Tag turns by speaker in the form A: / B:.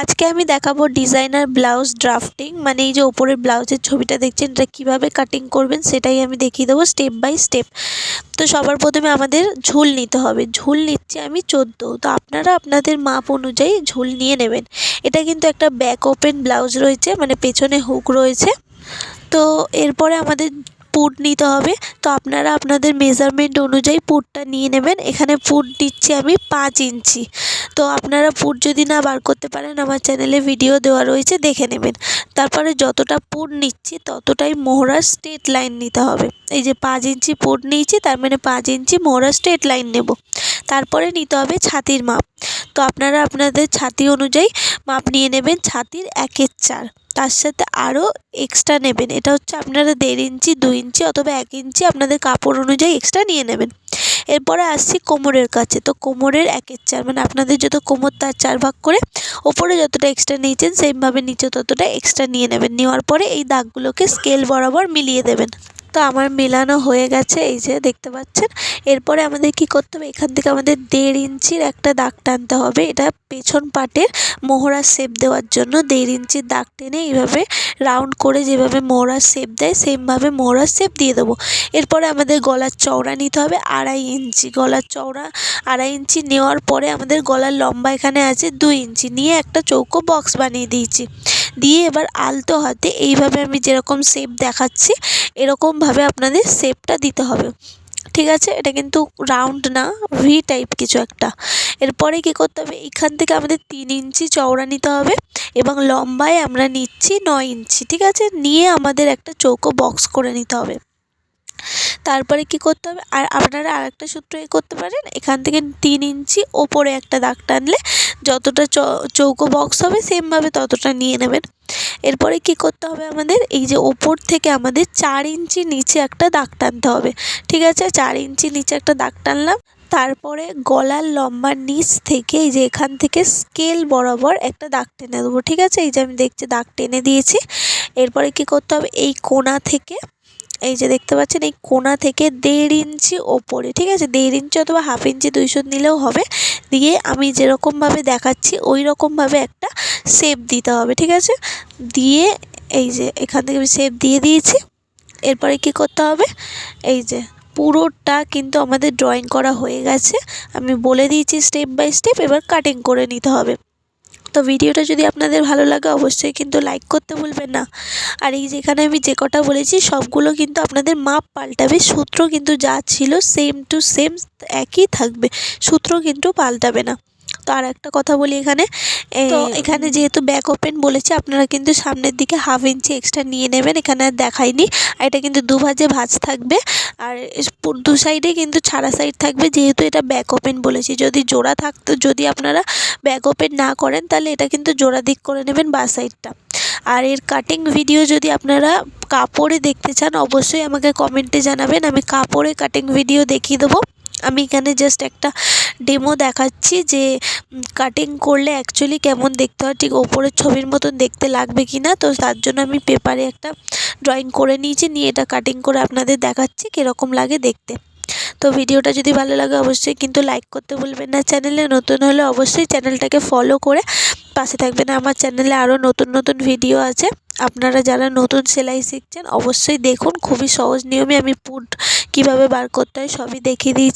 A: আজকে আমি দেখাবো ডিজাইনার ব্লাউজ ড্রাফটিং মানে এই যে ওপরের ব্লাউজের ছবিটা দেখছেন, এটা কীভাবে কাটিং করবেন সেটাই আমি দেখিয়ে দেবো স্টেপ বাই স্টেপ তো সবার প্রথমে আমাদের ঝুল নিতে হবে। ঝুল নিচ্ছি আমি চোদ্দ। তো আপনারা আপনাদের মাপ অনুযায়ী ঝুল নিয়ে নেবেন। এটা কিন্তু একটা ব্যাক ওপেন ব্লাউজ রয়েছে মানে পেছনে হুক রয়েছে। তো এরপরে আমাদের পুট নিতে হবে। তো আপনারা আপনাদের মেজারমেন্ট অনুযায়ী পুটটা নিয়ে নেবেন। এখানে পুট দিচ্ছি আমি পাঁচ ইঞ্চি। তো আপনারা পুট যদি না বার করতে পারেন, আমার চ্যানেলে ভিডিও দেওয়া রয়েছে, দেখে নেবেন। তারপরে যতটা পুট নিচ্ছি, ততটাই মোহরার স্ট্রেট লাইন নিতে হবে। এই যে পাঁচ ইঞ্চি পুট নিয়েছি, তার মানে পাঁচ ইঞ্চি মোহরার স্ট্রেট লাইন নেব। তারপরে নিতে হবে ছাতির মাপ। তো আপনারা আপনাদের ছাতি অনুযায়ী মাপ নিয়ে নেবেন, ছাতির একের চার। তার সাথে আরও এক্সট্রা নেবেন। এটা হচ্ছে আপনারা দেড় ইঞ্চি, দু ইঞ্চি অথবা এক ইঞ্চি আপনাদের কাপড় অনুযায়ী এক্সট্রা নিয়ে নেবেন। এরপরে আসছি কোমরের কাছে। তো কোমরের একের চার মানে আপনাদের যত কোমর, তার চার ভাগ করে ওপরে যতটা এক্সট্রা নিয়েছেন সেমভাবে নিচে ততটা এক্সট্রা নিয়ে নেবেন। নেওয়ার পরে এই দাগগুলোকে স্কেল বরাবর মিলিয়ে দেবেন। তো আমার মেলানো হয়ে গেছে, এই যে দেখতে পাচ্ছেন। এরপরে আমাদের কি করতে হবে? এখান থেকে আমাদের দেড় ইঞ্চির একটা দাগ টানতে হবে। এটা পেছন পাটের মোহরার শেপ দেওয়ার জন্য। দেড় ইঞ্চির দাগ টেনে এইভাবে রাউন্ড করে যেভাবে মোহরার শেপ দেয়, সেমভাবে মোহরার শেপ দিয়ে দেবো। এরপরে আমাদের গলার চওড়া নিতে হবে, আড়াই ইঞ্চি। গলার চওড়া আড়াই ইঞ্চি নেওয়ার পরে আমাদের গলার লম্বা এখানে আছে দুই ইঞ্চি। নিয়ে একটা চৌকো বক্স বানিয়ে দিয়েছি। দিয়ে এবার আলতো হাতে এইভাবে আমি যেরকম শেপ দেখাচ্ছি, এরকমভাবে আপনাদের শেপটা দিতে হবে। ঠিক আছে? এটা কিন্তু রাউন্ড না ভি টাইপ কিছু একটা। এরপরে কি করতে হবে? এখান থেকে আমাদের তিন ইঞ্চি চওড়া নিতে হবে এবং লম্বায় আমরা নিচ্ছি নয় ইঞ্চি। ঠিক আছে? নিয়ে আমাদের একটা চৌকো বক্স করে নিতে হবে। তারপরে কি করতে হবে? আর আপনারা আরেকটা সূত্র এ করতে পারেন। এখান থেকে তিন ইঞ্চি ওপরে একটা দাগ টানলে যতটা চৌকো বক্স হবে সেমভাবে ততটা নিয়ে নেবেন। এরপরে কি করতে হবে আমাদের? এই যে ওপর থেকে আমাদের চার ইঞ্চি নিচে একটা দাগ টানতে হবে। ঠিক আছে? চার ইঞ্চি নিচে একটা দাগ টানলাম। তারপরে গলার লম্বার নিচ থেকে এই যে এখান থেকে স্কেল বরাবর একটা দাগ টেনে দেবো। ঠিক আছে? এই যে আমি দেখছি দাগ টেনে দিয়েছি। এরপরে কি করতে হবে? এই কোনা থেকে এই যে দেখতে পাচ্ছেন, এই কোনা থেকে দেড় ইঞ্চি ওপরে, ঠিক আছে? দেড় ইঞ্চি অথবা হাফ ইঞ্চি দুইশো নিলেও হবে। দিয়ে আমি যেরকমভাবে দেখাচ্ছি ওই রকমভাবে একটা শেপ দিতে হবে, ঠিক আছে? দিয়ে এই যে এখান থেকে আমি শেপ দিয়ে দিয়েছি। এরপরে কি করতে হবে? এই যে পুরোটা কিন্তু আমাদের ড্রয়িং করা হয়ে গেছে। আমি বলে দিয়েছি স্টেপ বাই স্টেপ এবার কাটিং করে নিতে হবে। তো ভিডিওটা যদি আপনাদের ভালো লাগে, অবশ্যই কিন্তু লাইক করতে ভুলবেন না। আর এই যেখানে আমি যে কটা বলেছি, সবগুলো কিন্তু আপনাদের মাপ পাল্টাবে, সূত্র কিন্তু যা ছিল সেম টু সেম একই থাকবে, সূত্র কিন্তু পাল্টাবে না। তো আর একটা কথা বলি এখানে। তো এখানে যেহেতু ব্যাক ওপেন বলেছে আপনারা কিন্তু সামনের দিকে হাফ ইঞ্চি এক্সট্রা নিয়ে নেবেন। এখানে আর দেখাইনি। আর এটা কিন্তু দু ভাজে ভাজ থাকবে। আর দু সাইডে কিন্তু ছাড়া সাইড থাকবে যেহেতু এটা ব্যাক ওপেন বলেছি। যদি জোড়া থাকতো যদি আপনারা ব্যাক ওপেন না করেন তাহলে এটা কিন্তু জোড়া দিক করে নেবেন বা সাইডটা আর এর কাটিং ভিডিও যদি আপনারা কাপড়ে দেখতে চান অবশ্যই আমাকে কমেন্টে জানাবেন। আমি কাপড়ে কাটিং ভিডিও দেখিয়ে দেবো। আমি এখানে জাস্ট একটা ডেমো দেখাচ্ছি যে কাটিং করলে অ্যাকচুয়ালি কেমন দেখতে হয়, ঠিক ওপরের ছবির মতন দেখতে লাগবে কি না তো তার জন্য আমি পেপারে একটা ড্রয়িং করে নিয়েছি, নিয়ে এটা কাটিং করে আপনাদের দেখাচ্ছি কীরকম লাগে দেখতে। তো ভিডিওটা যদি ভালো লাগে অবশ্যই কিন্তু লাইক করতে ভুলবেন না। চ্যানেলে নতুন হলে অবশ্যই চ্যানেলটাকে ফলো করে পাশে থাকবেন। আমার চ্যানেলে আরও নতুন নতুন ভিডিও আছে। আপনারা যারা নতুন সেলাই শিখছেন, অবশ্যই দেখুন। খুবই সহজ নিয়মে আমি পুট কীভাবে বার করতে হয় সবই দেখিয়ে দিয়েছি।